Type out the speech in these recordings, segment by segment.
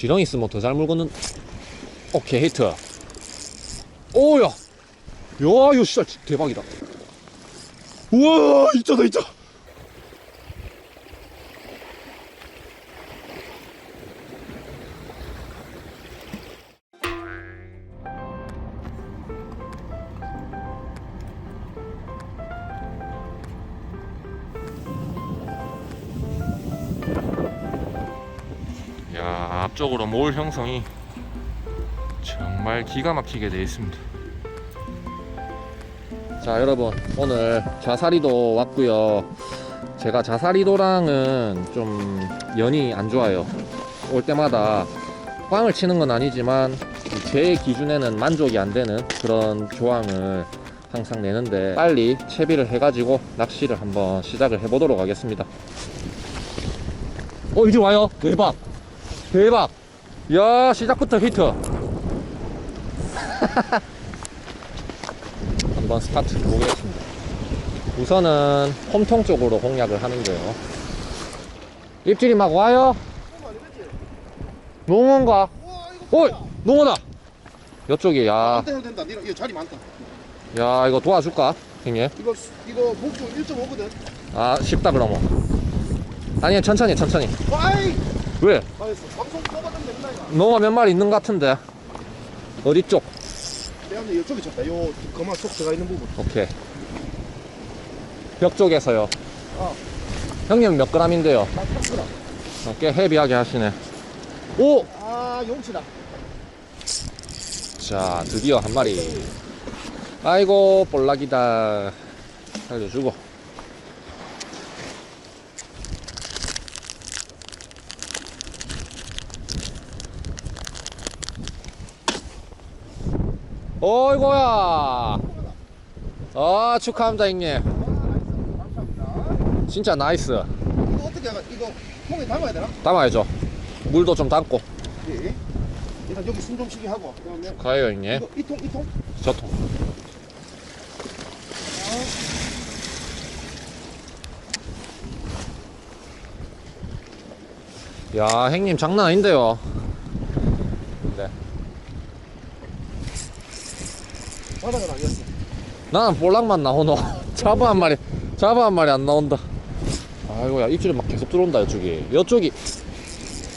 지렁이 있으면 더잘 물건는. 오케이 히트. 오야. 야 이거 진짜 대박이다. 우와 있잖아 있잖아 야 앞쪽으로 몰 형성이 정말 기가 막히게 되어 있습니다. 자 여러분 오늘 자사리도 왔고요. 제가 자사리도랑은 좀 연이 안 좋아요. 올 때마다 꽝을 치는 건 아니지만 제 기준에는 만족이 안 되는 그런 조항을 항상 내는데 빨리 채비를 해가지고 낚시를 한번 시작을 해보도록 하겠습니다. 어 이제 와요. 대박 대박. 야 시작부터 히트. 한번 스타트 보겠습니다. 우선은 홈통 쪽으로 공략을 하는 거예요. 입질이 막 와요? 농어인가. 어이 농어다 이쪽이 야, 안 된다. 이거 자리 많다. 야 이거 도와줄까 형님? 이거 이거 목표 1.5거든. 아 쉽다 그러면. 아니 천천히 천천히. 와이. 왜 이거. 농어 몇 마리 있는 것 같은데 어디 쪽 내가 근데 이쪽에 쳤다. 요 거만 쏙 들어가 있는 부분. 오케이. 벽 쪽에서요. 어. 형님 몇 그램인데요? 나 탔구나. 어, 꽤 헤비하게 하시네. 오! 아 용치다. 자, 드디어 한 마리. 아이고, 볼락이다. 살려주고. 어이고야. 아, 축하합니다, 형님. 진짜 나이스. 이거 어떻게 하가? 이거 통에 담아야 되나? 담아야죠. 물도 좀 담고. 예. 일단 여기 숨 좀 쉬게 하고. 그다음에 가요, 형님. 이거 이통 이통. 저통. 야, 형님 장난 아닌데요. 네. 바닥은 아니었어. 나는 볼락만 나오노. 잡아 한 마리, 잡아 한 마리 안 나온다. 아이고야, 입질이 막 계속 들어온다, 이쪽이. 이쪽이,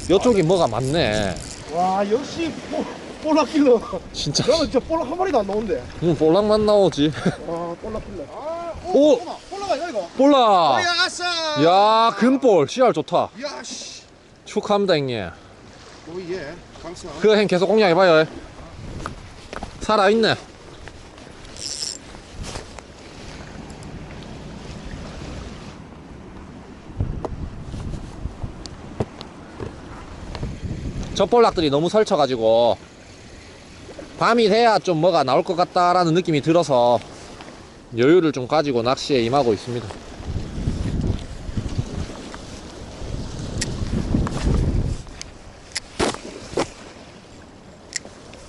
이쪽이 뭐가 많네. 와 역시 볼- 볼락킬러. 진짜. 나는 진짜 볼락 한 마리도 안 나오는데. 응, 볼락만 나오지. 아 볼락킬러. 아, 오! 오. 볼락 아니야 이거? 볼락! 야 아싸. 야, 금볼. 씨알 좋다. 야 씨. 축하합니다, 형님. 오예. 강사. 형 계속 공략해봐요. 살아있네. 젖볼락들이 너무 설쳐가지고 밤이 돼야 좀 뭐가 나올 것 같다라는 느낌이 들어서 여유를 좀 가지고 낚시에 임하고 있습니다.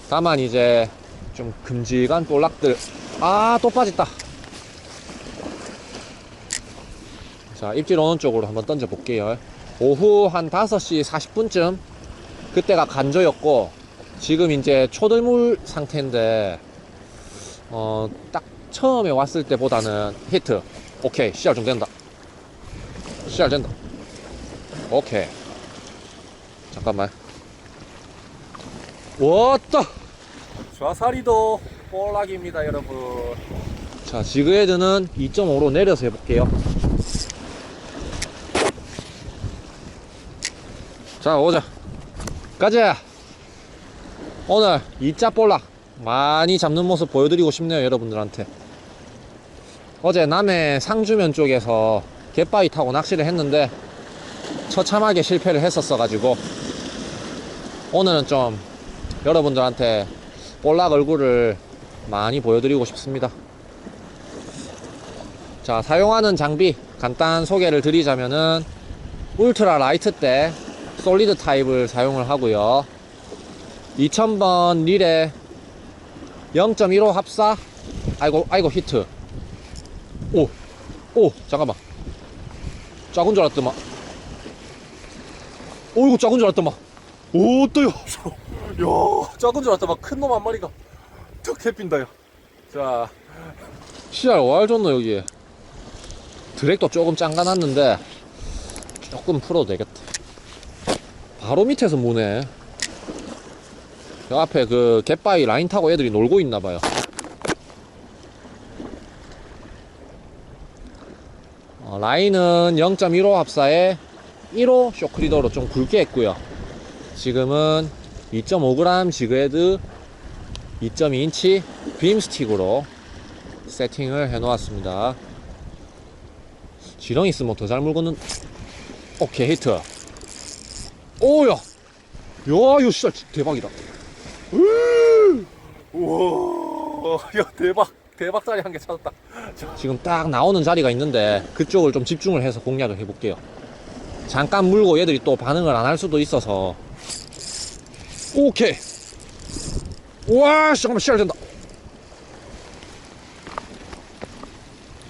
다만 이제 좀 큼직한 볼락들 아 또 빠졌다 자 입질 오는 쪽으로 한번 던져 볼게요 오후 한 5시 40분쯤 그때가 간조였고 지금 이제 초들물 상태인데 어 딱 처음에 왔을 때보다는 히트. 오케이 씨알 좀 된다. 씨알 된다. 오케이. 잠깐만. 왔다! 좌사리도 볼락입니다 여러분. 자 지그헤드는 2.5로 내려서 해볼게요. 자 오자 가자 오늘 2자 볼락 많이 잡는 모습 보여드리고 싶네요 여러분들한테 어제 남해 상주면 쪽에서 갯바위 타고 낚시를 했는데 처참하게 실패를 했었어 가지고 오늘은 좀 여러분들한테 볼락 얼굴을 많이 보여드리고 싶습니다. 자, 사용하는 장비 간단 소개를 드리자면은 울트라 라이트 때 솔리드 타입을 사용을 하고요. 2000번 릴에 0.15 합사. 아이고 아이고 히트. 오오 잠깐만. 작은 줄 알았더만. 오이고 작은 줄 알았더만. 오 또요? 야 작은 줄 알았더만. 큰 놈 한 마리가 턱 해핀다요. 자. 씨알 왈 줬노 여기 드랙도 조금 짱가 났는데 조금 풀어도 되겠다 바로 밑에서 무네. 저 앞에 그 갯바위 라인 타고 애들이 놀고 있나봐요. 어, 라인은 0.15 합사에 1호 쇼크리더로 좀 굵게 했고요. 지금은 2.5g 지그헤드 2.2인치 빔 스틱으로 세팅을 해 놓았습니다. 지렁이 있으면 더 잘 물고는 오케이 히트 오야. 야 이거 진짜 대박이다. 우와. 야 대박. 대박 자리 한 개 찾았다. 지금 딱 나오는 자리가 있는데 그쪽을 좀 집중을 해서 공략을 해볼게요. 잠깐 물고 얘들이 또 반응을 안 할 수도 있어서. 오케이. 와 잠깐만 시작 된다.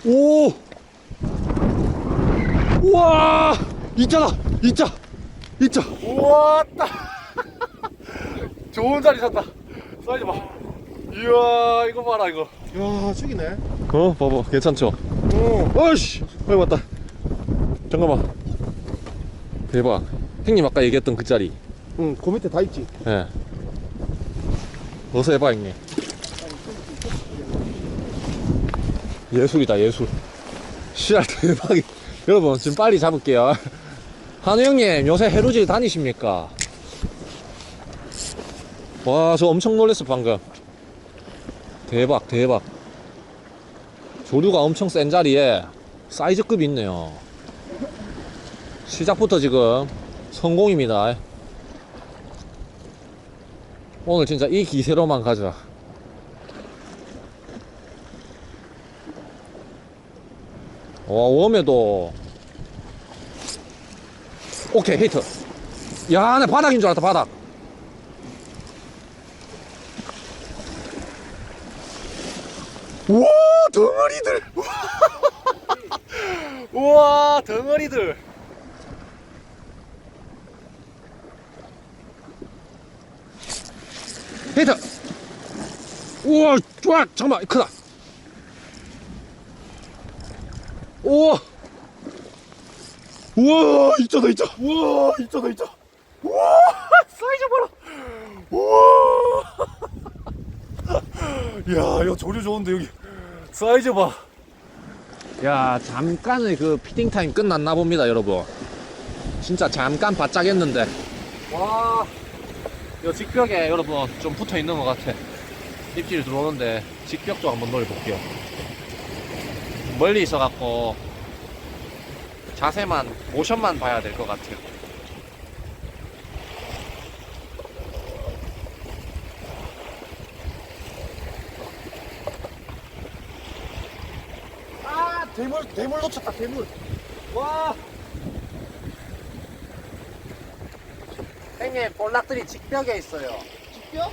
오! 우와! 있잖아 있자 있자 우와 따 좋은 자리 찾다. 사이즈 봐. 이야 이거 봐라 이거. 야 저기네. 어 봐봐. 괜찮죠? 어 어이씨. 여기 왔다. 잠깐만. 대박. 형님 아까 얘기했던 그 자리. 응, 그 밑에 다 있지. 예. 어서 해봐 형님. 예술이다 예술. 씨알 대박이. 여러분 지금 빨리 잡을게요 한우 형님 요새 해루질 다니십니까? 와 저 엄청 놀랬어 방금. 대박 대박. 조류가 엄청 센 자리에 사이즈급이 있네요. 시작부터 지금 성공입니다. 오늘 진짜 이 기세로만 가자. 와 웜에도 오케이 히트. 야내 바닥인 줄 알았다 바닥. 우와 덩어리들. 우와 덩어리들. 히트. 우와 좋아 잠깐만 크다. 우와 우와 있잖아 있잖아 우와 있잖아 있잖아 우와 사이즈 봐라 우와 야, 이거 조류 좋은데 여기 사이즈 봐. 야, 잠깐의 그 피딩 타임 끝났나 봅니다, 여러분. 진짜 잠깐 바짝 했는데. 와, 이 직벽에 여러분 좀 붙어 있는 것 같아. 입질이 들어오는데 직벽 쪽 한번 노려볼게요. 멀리 있어갖고 자세만 모션만 봐야 될 것 같아요. 아 대물 대물 놓쳤다 대물 와 형님 볼락들이 직벽에 있어요 직벽?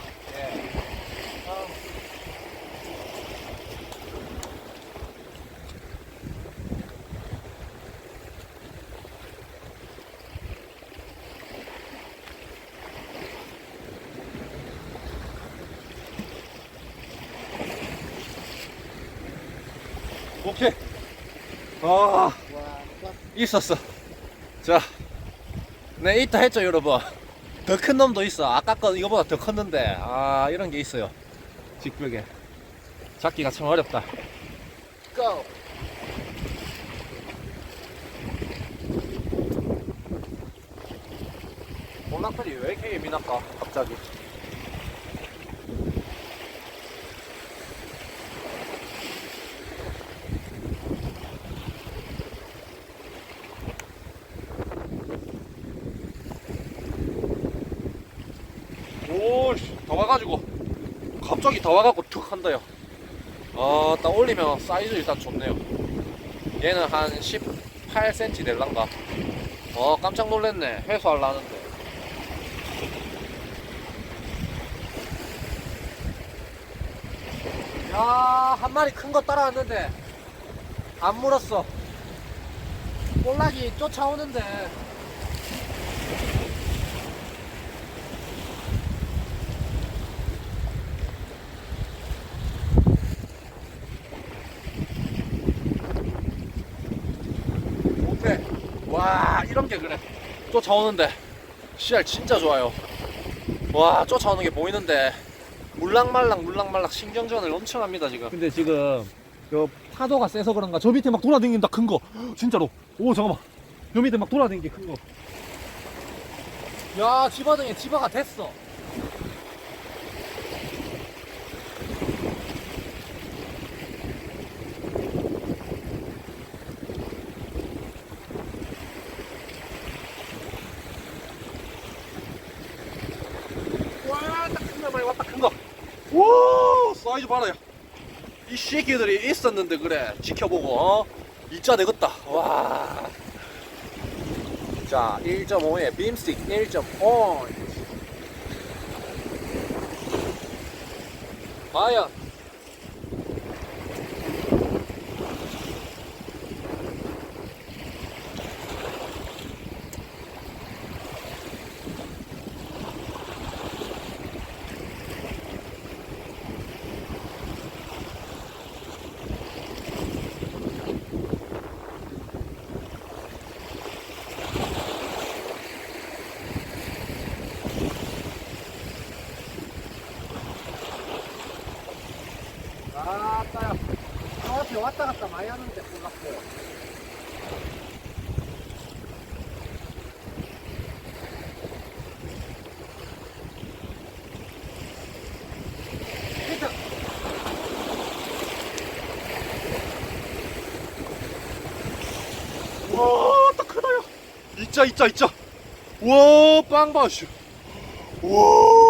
오케이 아와 있었어. 자, 네 있다 했죠 여러분. 더 큰 놈도 있어. 아까 거 이거보다 더 컸는데 아 이런 게 있어요. 직벽에 잡기가 참 어렵다. 고. 볼락들이 왜 이렇게 예민할까 갑자기? 오씨 더 와가지고 갑자기 더 와갖고 툭 한다요. 아딱 올리면 사이즈 일단 좋네요. 얘는 한 18cm 될란가? 어 깜짝 놀랐네. 회수하려는데. 야 한 마리 큰 거 따라왔는데 안 물었어. 볼락이 쫓아오는데 이런 게 그래. 쫓아오는데. 씨알 진짜 좋아요. 와 쫓아오는 게 보이는데. 물랑말랑 물랑말랑 신경전을 엄청 합니다 지금. 근데 지금 요 파도가 세서 그런가 저 밑에 막 돌아다닌다 큰 거. 진짜로. 오 잠깐만. 요 밑에 막 돌아다니는 게 큰거. 야 지바등에 지바가 됐어 와딱 큰거 많이 왔다 큰거 와 사이즈 봐라 이 새끼들이 있었는데 그래 지켜보고 어? 이자 되겠다 와. 자 1.5에 빔스틱 1.5 과연 저 앞에 왔다 갔다 많이 하는데 히트 와, 딱 크다, 야. 있자, 있자, 있자. 와, 빵바시. 와,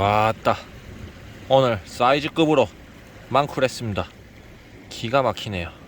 왔다. 오늘 사이즈급으로 망쿨했습니다. 기가 막히네요.